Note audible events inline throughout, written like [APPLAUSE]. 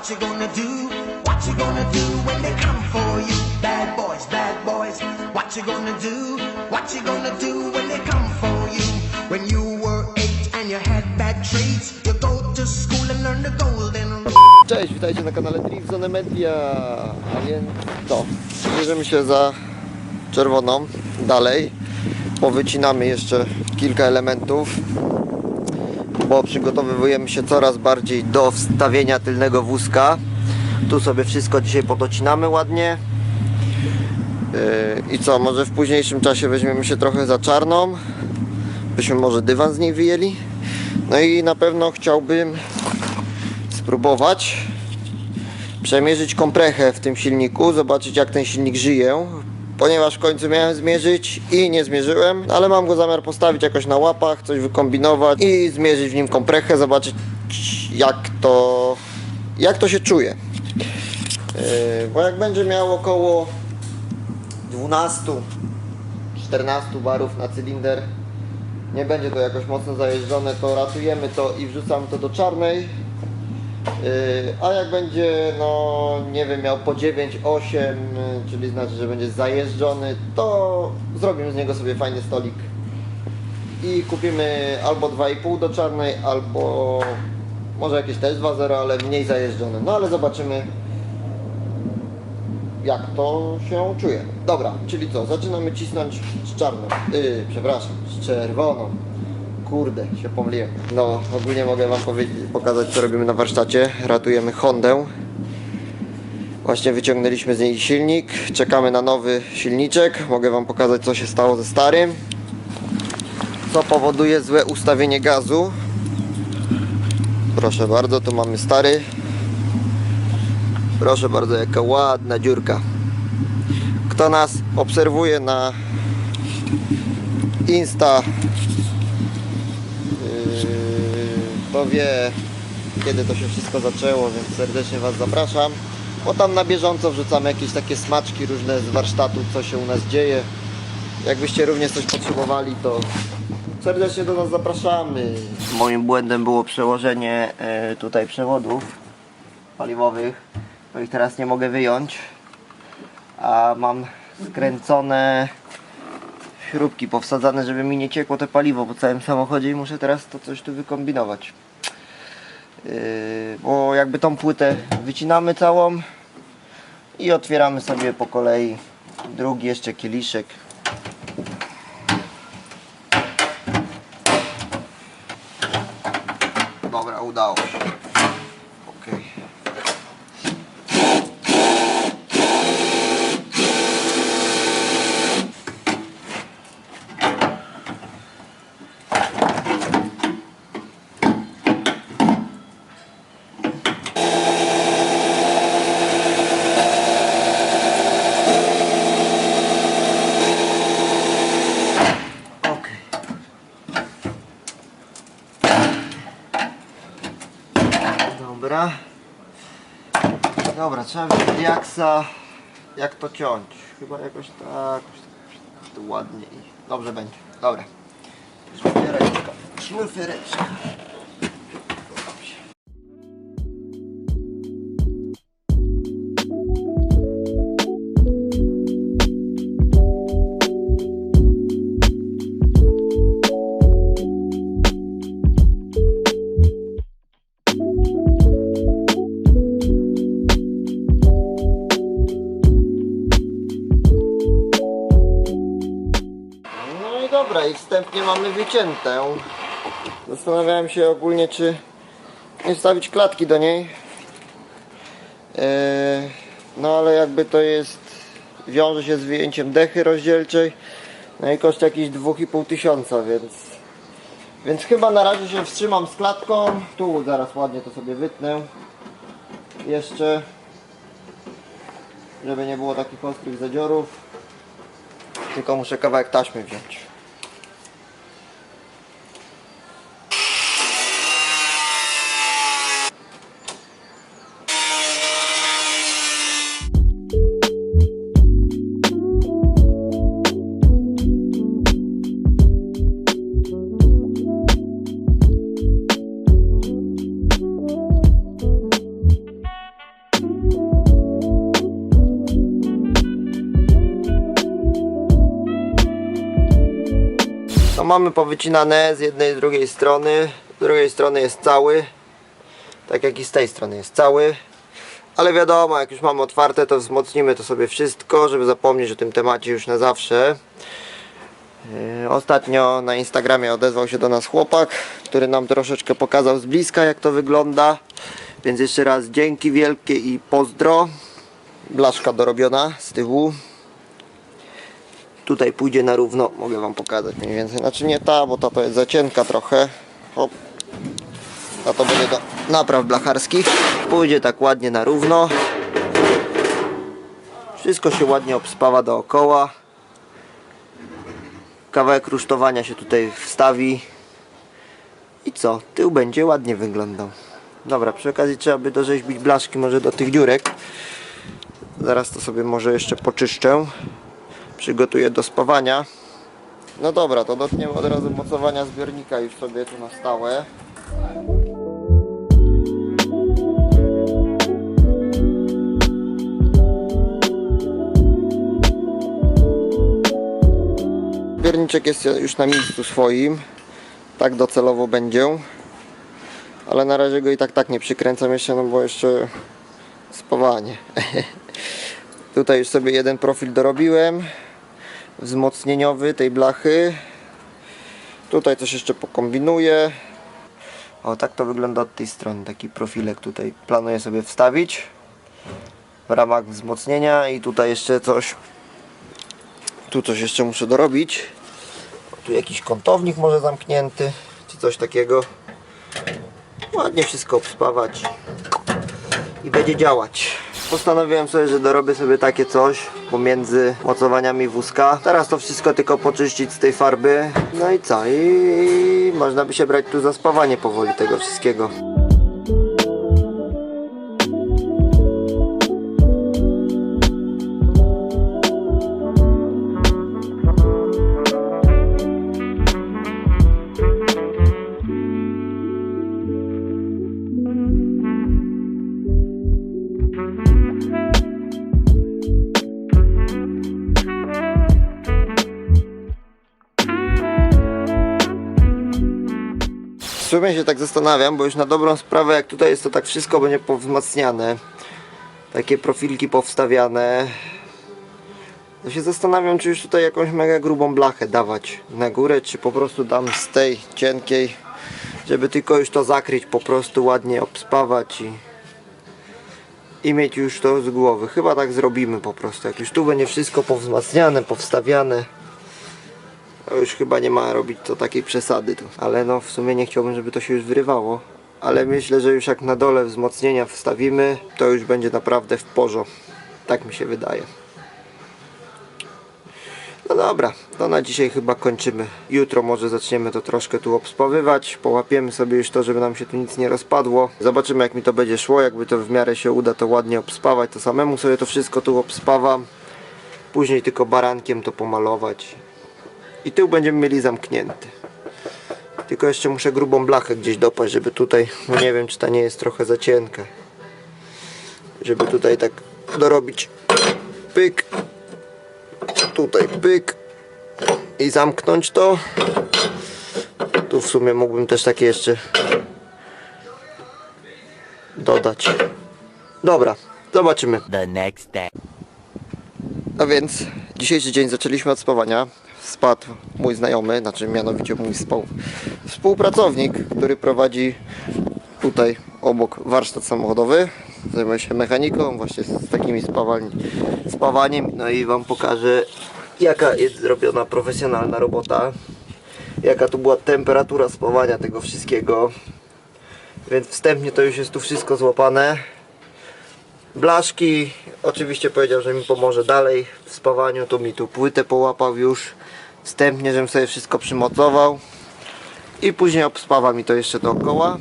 What you gonna do? What you gonna do when they come for you? Bad boys, bad boys. What you gonna do? What you gonna do when they come for you? When you were eight and you had bad traits, you go to school and learn the golden. Cześć, witajcie na kanale Drift Media, a więc to, bierzemy się za czerwoną dalej, powycinamy jeszcze kilka elementów, bo przygotowujemy się coraz bardziej do wstawienia tylnego wózka. Tu sobie wszystko dzisiaj podocinamy ładnie. Yy, I co, może w późniejszym czasie weźmiemy się trochę za czarną, byśmy może dywan z niej wyjęli. No i na pewno chciałbym spróbować przemierzyć komprechę w tym silniku, zobaczyć jak ten silnik żyje, ponieważ w końcu miałem zmierzyć i nie zmierzyłem, ale mam go zamiar postawić jakoś na łapach, coś wykombinować i zmierzyć w nim komprechę, zobaczyć jak to, jak to się czuje. Yy, bo jak będzie miał około 12-14 barów na cylinder, nie będzie to jakoś mocno zajeżdżone, to ratujemy to i wrzucamy to do czarnej. Yy, a jak będzie, no nie wiem, miał po 9, 8, yy, czyli znaczy, że będzie zajeżdżony, to zrobimy z niego sobie fajny stolik i kupimy albo 2,5 do czarnej, albo może jakieś też 2,0, ale mniej zajeżdżone. No ale zobaczymy jak to się czuje. Dobra, czyli co, zaczynamy cisnąć z czarną, yy, przepraszam, z czerwoną. Kurde, się pomyliłem. No, ogólnie mogę Wam pokazać co robimy na warsztacie. Ratujemy Hondę. Właśnie wyciągnęliśmy z niej silnik. Czekamy na nowy silniczek. Mogę Wam pokazać co się stało ze starym. Co powoduje złe ustawienie gazu. Proszę bardzo, tu mamy stary. Proszę bardzo, jaka ładna dziurka. Kto nas obserwuje na Insta Yy, to wie kiedy to się wszystko zaczęło, więc serdecznie Was zapraszam. Bo tam na bieżąco wrzucamy jakieś takie smaczki różne z warsztatu, co się u nas dzieje. Jakbyście również coś potrzebowali, to serdecznie do nas zapraszamy. Moim błędem było przełożenie e, tutaj przewodów paliwowych. To ich teraz nie mogę wyjąć. A mam skręcone śrubki powsadzane, żeby mi nie ciekło te paliwo po całym samochodzie i muszę teraz to coś tu wykombinować. Yy, bo jakby tą płytę wycinamy całą i otwieramy sobie po kolei drugi jeszcze kieliszek. Dobra, udało się. Okej. Okej. Dobra. Dobra, trzeba wziąć diaksa. Jak to ciąć? Chyba jakoś tak. jakoś To ładnie i dobrze będzie. Dobra. Szlufiereczka. Szlufiereczka. Mamy wyciętę. Zastanawiałem się ogólnie, czy nie wstawić klatki do niej. Eee, no ale jakby to jest, wiąże się z wyjęciem dechy rozdzielczej. No i koszt jakiś 2,5 tysiąca, więc, więc chyba na razie się wstrzymam z klatką. Tu zaraz ładnie to sobie wytnę. Jeszcze, żeby nie było takich ostrych zadziorów. Tylko muszę kawałek taśmy wziąć. Mamy powycinane z jednej i drugiej strony. Z drugiej strony jest cały. Tak jak i z tej strony jest cały. Ale wiadomo, jak już mamy otwarte, to wzmocnimy to sobie wszystko, żeby zapomnieć o tym temacie już na zawsze. Yy, Ostatnio na Instagramie odezwał się do nas chłopak, który nam troszeczkę pokazał z bliska jak to wygląda. Więc jeszcze raz dzięki wielkie i pozdro. Blaszka dorobiona z tyłu. Tutaj pójdzie na równo, mogę wam pokazać mniej więcej. Znaczy nie ta, bo ta to jest za cienka trochę. Hop. A to będzie do napraw blacharskich. Pójdzie tak ładnie na równo. Wszystko się ładnie obspawa dookoła. Kawałek rusztowania się tutaj wstawi. I co? Tył będzie ładnie wyglądał. Dobra, przy okazji trzeba by dorzeźbić blaszki może do tych dziurek. Zaraz to sobie może jeszcze poczyszczę. Przygotuję do spawania. No dobra, to dotkniemy od razu mocowania zbiornika już sobie tu na stałe. Zbiorniczek jest już na miejscu swoim. Tak docelowo będzie. Ale na razie go i tak tak nie przykręcam jeszcze, no bo jeszcze spawanie. [LAUGHS] Tutaj już sobie jeden profil dorobiłem. Wzmocnieniowy tej blachy. Tutaj coś jeszcze pokombinuję. O, tak to wygląda od tej strony. Taki profilek tutaj planuję sobie wstawić. W ramach wzmocnienia i tutaj jeszcze coś tu coś jeszcze muszę dorobić. Tu jakiś kątownik może zamknięty, czy coś takiego. Ładnie wszystko obspawać i będzie działać. Postanowiłem sobie, że dorobię sobie takie coś pomiędzy mocowaniami wózka. Teraz to wszystko tylko poczyścić z tej farby. No i co? I można by się brać tu za spawanie powoli tego wszystkiego. Zastanawiam, bo już na dobrą sprawę jak tutaj jest to tak wszystko będzie powzmacniane. Takie profilki powstawiane. To się zastanawiam czy już tutaj jakąś mega grubą blachę dawać na górę, czy po prostu dam z tej cienkiej, żeby tylko już to zakryć, po prostu ładnie obspawać i, i mieć już to z głowy. Chyba tak zrobimy po prostu. Jak już tu będzie wszystko powzmacniane, powstawiane. Już chyba nie ma robić to takiej przesady tu. Ale no w sumie nie chciałbym, żeby to się już wyrywało. Ale myślę, że już jak na dole wzmocnienia wstawimy, to już będzie naprawdę w porządku. Tak mi się wydaje. No dobra, to na dzisiaj chyba kończymy. Jutro może zaczniemy to troszkę tu obspawywać. Połapiemy sobie już to, żeby nam się tu nic nie rozpadło. Zobaczymy jak mi to będzie szło. Jakby to w miarę się uda to ładnie obspawać, to samemu sobie to wszystko tu obspawam. Później tylko barankiem to pomalować i tył będziemy mieli zamknięty. Tylko jeszcze muszę grubą blachę gdzieś dopaść, żeby tutaj, no nie wiem czy ta nie jest trochę za cienka. Żeby tutaj tak dorobić pyk, tutaj pyk i zamknąć to. Tu w sumie mógłbym też takie jeszcze dodać. Dobra, zobaczymy. the next day. A więc dzisiejszy dzień zaczęliśmy od spawania. Spadł mój znajomy, znaczy mianowicie mój współpracownik, który prowadzi tutaj obok warsztat samochodowy. Zajmuje się mechaniką, właśnie z takimi spawaniem. No i Wam pokażę jaka jest zrobiona profesjonalna robota. Jaka tu była temperatura spawania tego wszystkiego. Więc wstępnie to już jest tu wszystko złapane. Blaszki, oczywiście powiedział, że mi pomoże dalej w spawaniu, to mi tu płytę połapał już wstępnie, żebym sobie wszystko przymocował i później obspawa mi to jeszcze dookoła,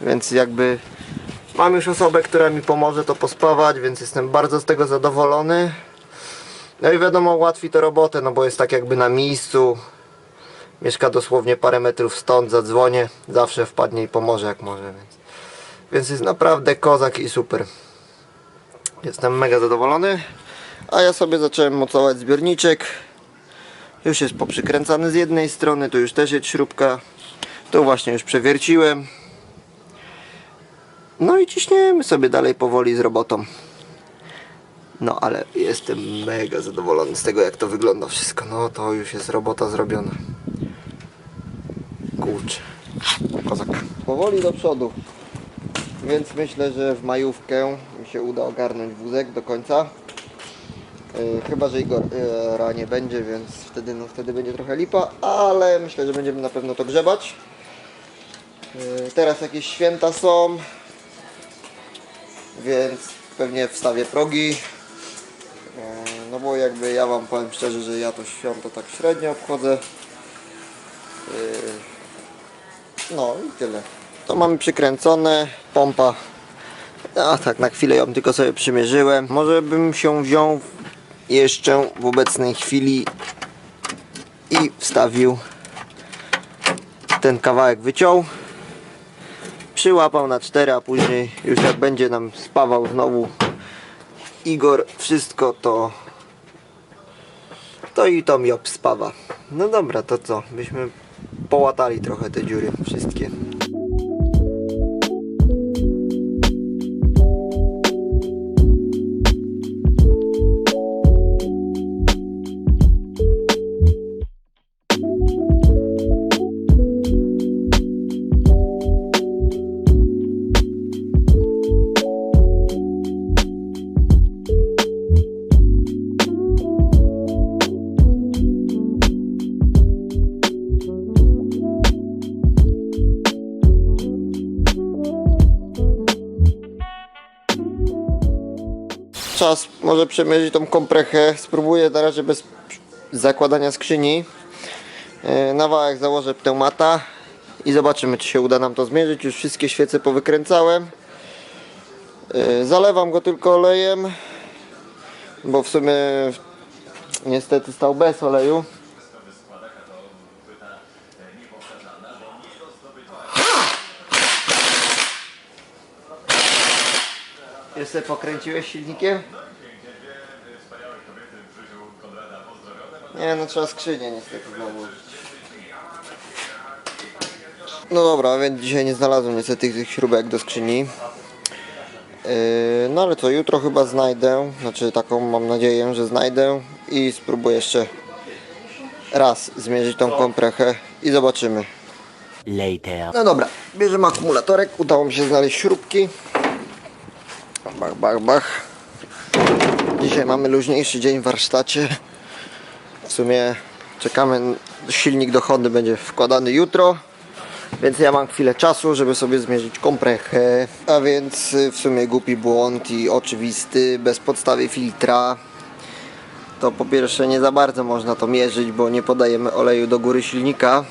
więc jakby mam już osobę, która mi pomoże to pospawać, więc jestem bardzo z tego zadowolony. No i wiadomo, ułatwi to robotę, no bo jest tak jakby na miejscu, mieszka dosłownie parę metrów stąd, zadzwonię, zawsze wpadnie i pomoże jak może, więc, więc jest naprawdę kozak i super. Jestem mega zadowolony. A ja sobie zacząłem mocować zbiorniczek. Już jest poprzykręcany z jednej strony, tu już też jest śrubka. Tu właśnie już przewierciłem. No i ciśniemy sobie dalej powoli z robotą. No ale jestem mega zadowolony z tego jak to wygląda wszystko. No to już jest robota zrobiona. Kurczę. Kozak. Powoli do przodu. Więc myślę, że w majówkę mi się uda ogarnąć wózek do końca. Yy, chyba, że Igora nie będzie, więc wtedy, no, wtedy będzie trochę lipa, ale myślę, że będziemy na pewno to grzebać. Yy, teraz jakieś święta są, więc pewnie wstawię progi. No bo jakby ja wam powiem szczerze, że ja to święto tak średnio obchodzę. No i tyle. To mamy przykręcone, pompa. A tak, na chwilę ją tylko sobie przymierzyłem. Może bym się wziął jeszcze w obecnej chwili i wstawił ten kawałek wyciął przyłapał na 4, a później już jak będzie nam spawał znowu Igor wszystko to to i to mi obspawa. No dobra, to co? Byśmy połatali trochę te dziury wszystkie. Może przemierzyć tą komprechę. Spróbuję na razie bez zakładania skrzyni. E, Na wałek założę pneumata i zobaczymy czy się uda nam to zmierzyć. Już wszystkie świece powykręcałem. E, Zalewam go tylko olejem, bo w sumie niestety stał bez oleju. Sobie pokręciłeś silnikiem? Nie, no trzeba skrzynię niestety znowu użyć. No dobra, więc dzisiaj nie znalazłem niestety tych śrubek do skrzyni. Yy, no ale to jutro chyba znajdę, znaczy taką mam nadzieję, że znajdę i spróbuję jeszcze raz zmierzyć tą komprechę i zobaczymy. Later. No dobra, bierzemy akumulatorek, udało mi się znaleźć śrubki. Bach, bach, bach. Dzisiaj mamy luźniejszy dzień w warsztacie. Sumie czekamy, silnik do Hondy będzie wkładany jutro. Więc ja mam chwilę czasu, żeby sobie zmierzyć komprechę. A więc y, w sumie głupi błąd i oczywisty, bez podstawy filtra. To po pierwsze nie za bardzo można to mierzyć, bo nie podajemy oleju do góry silnika.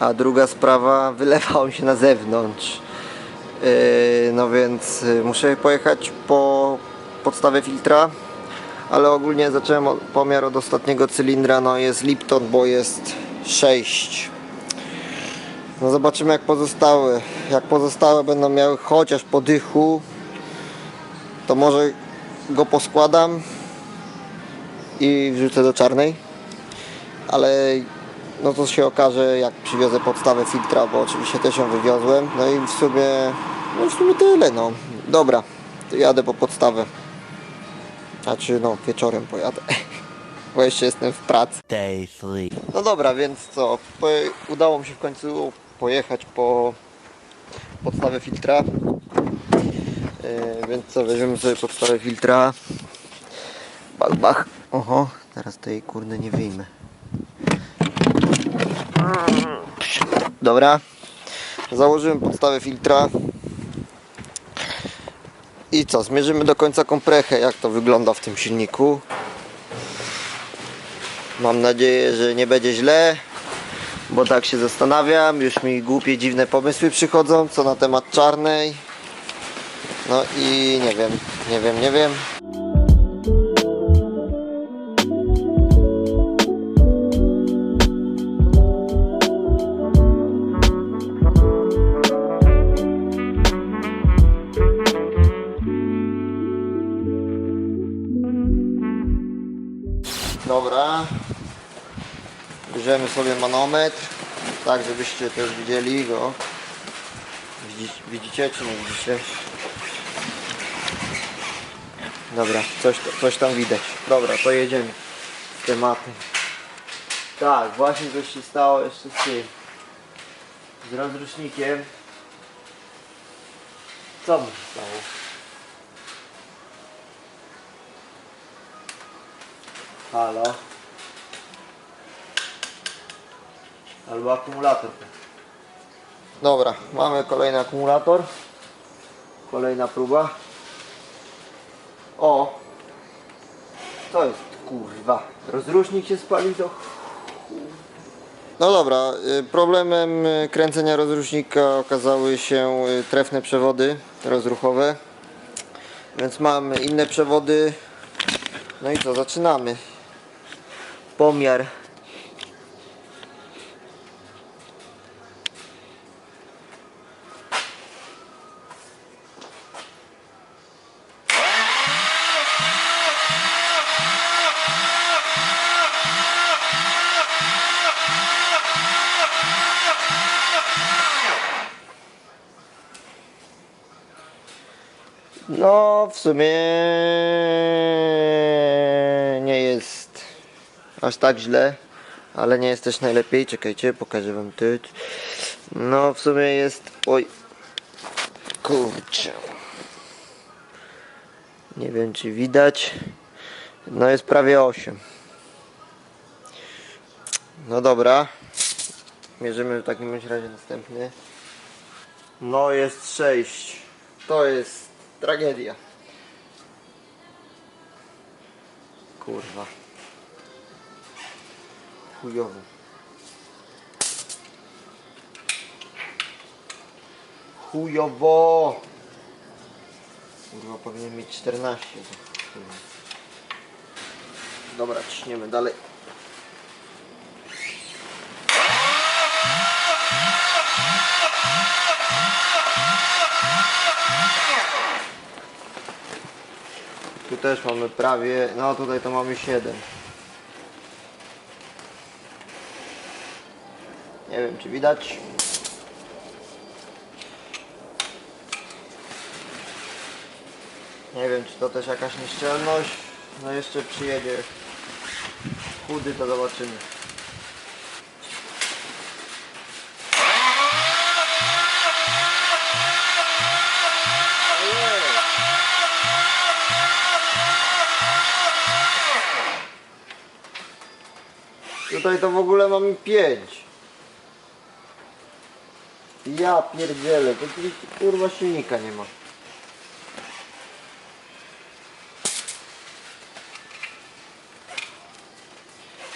A druga sprawa, [LAUGHS] wylewał się na zewnątrz. Yy, no więc yy, muszę pojechać po podstawę filtra. Ale ogólnie zacząłem od, pomiar od ostatniego cylindra. No jest Lipton, bo jest 6. No zobaczymy jak pozostałe. Jak pozostałe będą miały chociaż po dychu, to może go poskładam i wrzucę do czarnej. Ale no to się okaże jak przywiozę podstawę filtra, bo oczywiście też ją wywiozłem. No i w sumie, no w sumie tyle no. Dobra, jadę po podstawę. Znaczy no wieczorem pojadę. [LAUGHS] Bo jeszcze jestem w pracy. Day three. No dobra, więc co? Udało mi się w końcu pojechać po podstawę filtra. Yy, więc co, weźmiemy sobie podstawę filtra. Bach, bach. Oho, teraz to jej kurde nie wyjmę. Dobra. Założyłem podstawę filtra. I co, zmierzymy do końca komprechę, jak to wygląda w tym silniku. Mam nadzieję, że nie będzie źle, bo tak się zastanawiam. Już mi głupie, dziwne pomysły przychodzą, co na temat czarnej. No i nie wiem, nie wiem, nie wiem. Bierzemy sobie manometr, tak żebyście też widzieli go. Widzi- Widzicie czy nie widzicie? Dobra, coś, coś tam widać. Dobra, to jedziemy z tematem. Tak, właśnie coś się stało jeszcze z tym. Z rozrusznikiem. Co mu się stało? Halo? Albo akumulator. Dobra, mamy kolejny akumulator. Kolejna próba. O! To jest kurwa. Rozrusznik się spalił to. No dobra, y, problemem y, kręcenia rozrusznika okazały się y, trefne przewody rozruchowe. Więc mam inne przewody. No i co, zaczynamy. Pomiar. No, w sumie nie jest aż tak źle, ale nie jest też najlepiej. Czekajcie, pokażę wam ty. No, w sumie jest. Oj, kurczę. Nie wiem, czy widać. No, jest prawie 8. No dobra. Mierzymy w takim razie następny. No, jest 6. To jest tragedia. Kurwa. Chujowy. Chujowo. Kurwa, powinien mieć 14. to chujowo. Dobra, ciśniemy dalej. Też mamy prawie, no tutaj to mamy 7. Nie wiem czy widać. Nie wiem czy to też jakaś nieszczelność. No jeszcze przyjedzie chudy to zobaczymy. Tutaj to w ogóle mamy 5. Ja pierdzielę, to kurwa silnika nie ma.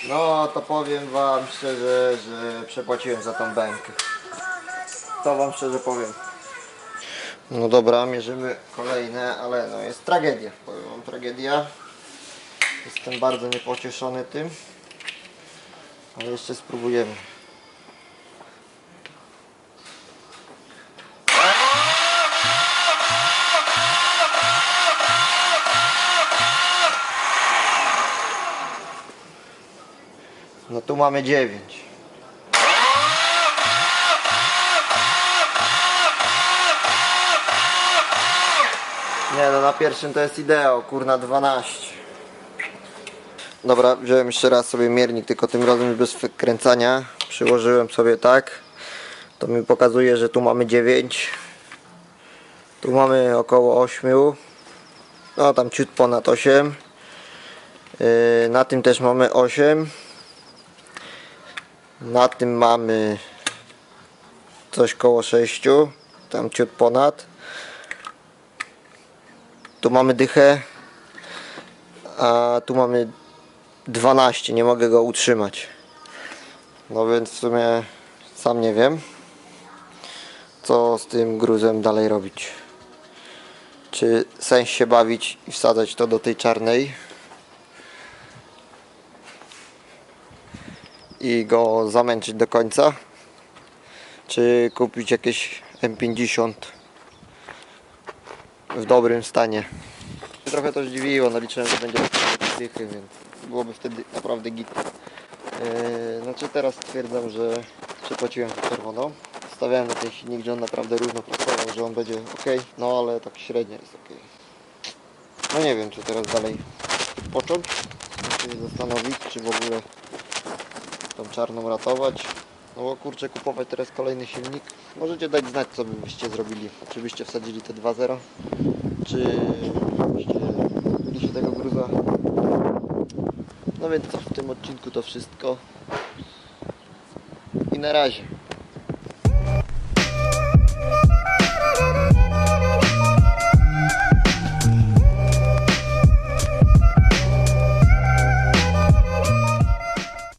No to powiem wam szczerze, że przepłaciłem za tą bękę. To wam szczerze powiem. No dobra, mierzymy kolejne, ale no jest tragedia. Powiem wam tragedia. Jestem bardzo niepocieszony tym. Ale jeszcze spróbujemy. No tu mamy 9. Nie no na pierwszym to jest ideał, kurna 12. Dobra, wziąłem jeszcze raz sobie miernik, tylko tym razem bez wkręcania. Przyłożyłem sobie tak. To mi pokazuje, że tu mamy 9. Tu mamy około 8. No tam ciut ponad 8. Yy, na tym też mamy 8. Na tym mamy coś koło 6. Tam ciut ponad. Tu mamy dychę. A tu mamy 12, nie mogę go utrzymać. No więc w sumie sam nie wiem, co z tym gruzem dalej robić. Czy sens się bawić i wsadzać to do tej czarnej i go zamęczyć do końca, czy kupić jakieś M50 w dobrym stanie. Trochę to zdziwiło, no liczyłem, że będzie dychy, więc byłoby wtedy naprawdę git. Yy, Znaczy teraz stwierdzam, że przepłaciłem to czerwono. Stawiałem na ten silnik, że on naprawdę równo pracował, że on będzie ok, no ale tak średnio jest ok. No nie wiem, czy teraz dalej począć, czy się zastanowić, czy w ogóle tą czarną ratować. No bo kurczę, kupować teraz kolejny silnik. Możecie dać znać, co byście zrobili. Czy byście wsadzili te 2.0, czy byście byli się tego gruza. No więc w tym odcinku to wszystko. I na razie.